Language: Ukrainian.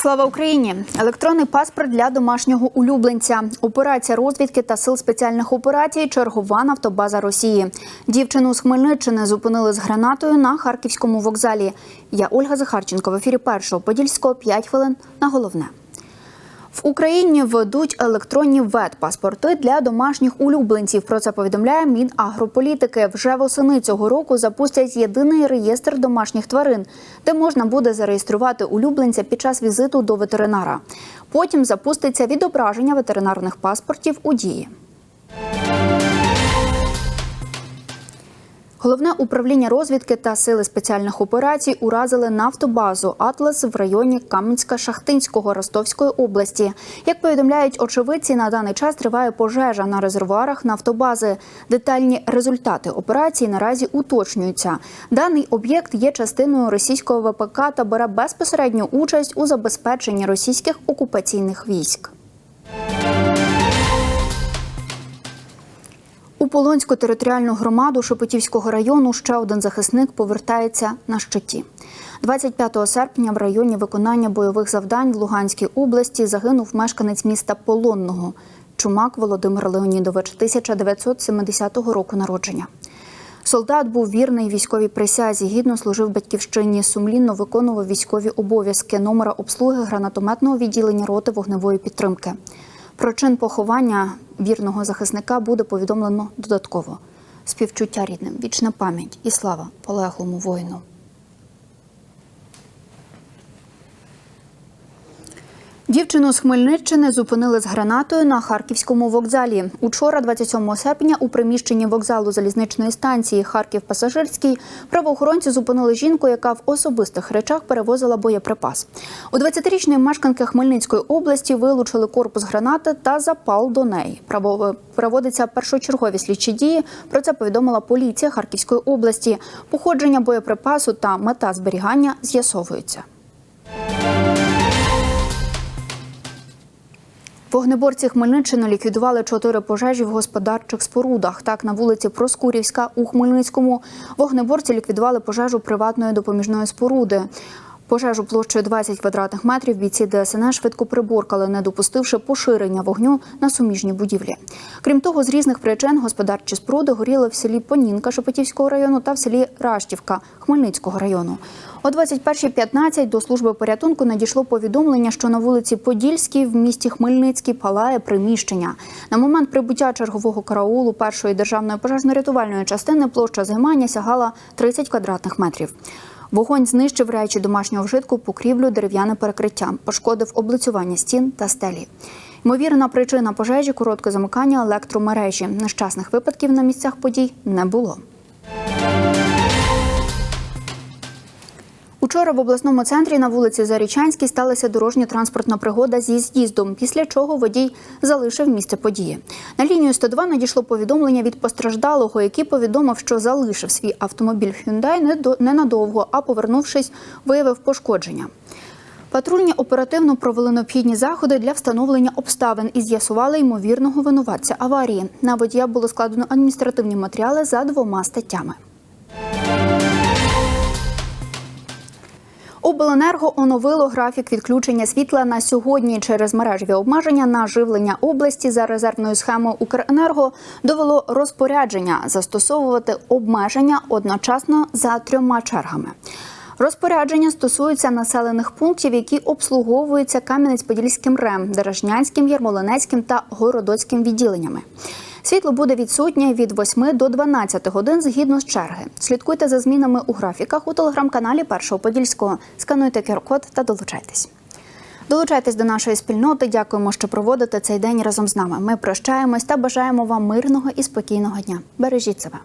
Слава Україні! Електронний паспорт для домашнього улюбленця. Операція розвідки та сил спеціальних операцій. Чергова нафтобаза Росії. Дівчину з Хмельниччини зупинили з гранатою на харківському вокзалі. Я Ольга Захарченко в ефірі першого подільського 5 хвилин на головне. В Україні ведуть електронні ВЕД-паспорти для домашніх улюбленців. Про це повідомляє Мінагрополітики. Вже восени цього року запустять єдиний реєстр домашніх тварин, де можна буде зареєструвати улюбленця під час візиту до ветеринара. Потім запуститься відображення ветеринарних паспортів у дії. Головне управління розвідки та сили спеціальних операцій уразили нафтобазу Атлас в районі Кам'янська-Шахтинського Ростовської області. Як повідомляють очевидці, на даний час триває пожежа на резервуарах нафтобази. Детальні результати операції наразі уточнюються. Даний об'єкт є частиною російського ВПК та бере безпосередню участь у забезпеченні російських окупаційних військ. Полонську територіальну громаду Шепетівського району ще один захисник повертається на щиті. 25 серпня в районі виконання бойових завдань в Луганській області загинув мешканець міста Полонного Чумак Володимир Леонідович 1970 року народження. Солдат був вірний військовій присязі, гідно служив батьківщині, сумлінно виконував військові обов'язки номера обслуги гранатометного відділення роти вогневої підтримки. Про чин поховання вірного захисника буде повідомлено додатково. Співчуття рідним, вічна пам'ять і слава полеглому воїну. Дівчину з Хмельниччини зупинили з гранатою на харківському вокзалі. Учора, 27 серпня, у приміщенні вокзалу залізничної станції Харків Пасажирський правоохоронці зупинили жінку, яка в особистих речах перевозила боєприпас. У 20-річної мешканки Хмельницької області вилучили корпус гранати та запал до неї. Проводиться першочергові слідчі дії. Про це повідомила поліція Харківської області. Походження боєприпасу та мета зберігання з'ясовуються. Вогнеборці Хмельниччини ліквідували чотири пожежі в господарчих спорудах. Так, на вулиці Проскурівська у Хмельницькому вогнеборці ліквідували пожежу приватної допоміжної споруди. Пожежу площею 20 квадратних метрів бійці ДСНС швидко приборкали, не допустивши поширення вогню на суміжні будівлі. Крім того, з різних причин господарчі споруди горіли в селі Понінка Шепетівського району та в селі Раштівка Хмельницького району. О 21.15 до служби порятунку надійшло повідомлення, що на вулиці Подільській в місті Хмельницький палає приміщення. На момент прибуття чергового караулу першої державної пожежно-рятувальної частини площа займання сягала 30 квадратних метрів. Вогонь знищив речі домашнього вжитку, покрівлю, дерев'яне перекриття, пошкодив облицювання стін та стелі. Ймовірна причина пожежі коротке замикання електромережі. Нещасних випадків на місцях подій не було. Учора в обласному центрі на вулиці Зарічанській сталася дорожньо-транспортна пригода зі з'їздом, після чого водій залишив місце події. На лінію 102 надійшло повідомлення від постраждалого, який повідомив, що залишив свій автомобіль Hyundai не до- ненадовго, а повернувшись, виявив пошкодження. Патрульні оперативно провели необхідні заходи для встановлення обставин і з'ясували ймовірного винуватця аварії. На водія було складено адміністративні матеріали за двома статтями. Обленерго оновило графік відключення світла на сьогодні через мережеві обмеження на живлення області за резервною схемою Укренерго довело розпорядження застосовувати обмеження одночасно за трьома чергами. Розпорядження стосуються населених пунктів, які обслуговуються Кам'янець-Подільським РЕМ, Дережнянським, Ярмолинецьким та Городоцьким відділеннями. Світло буде відсутнє від 8 до 12 годин згідно з черги. Слідкуйте за змінами у графіках у телеграм-каналі Першого Подільського. Скануйте QR-код та долучайтесь. Долучайтесь до нашої спільноти. Дякуємо, що проводите цей день разом з нами. Ми прощаємось та бажаємо вам мирного і спокійного дня. Бережіть себе.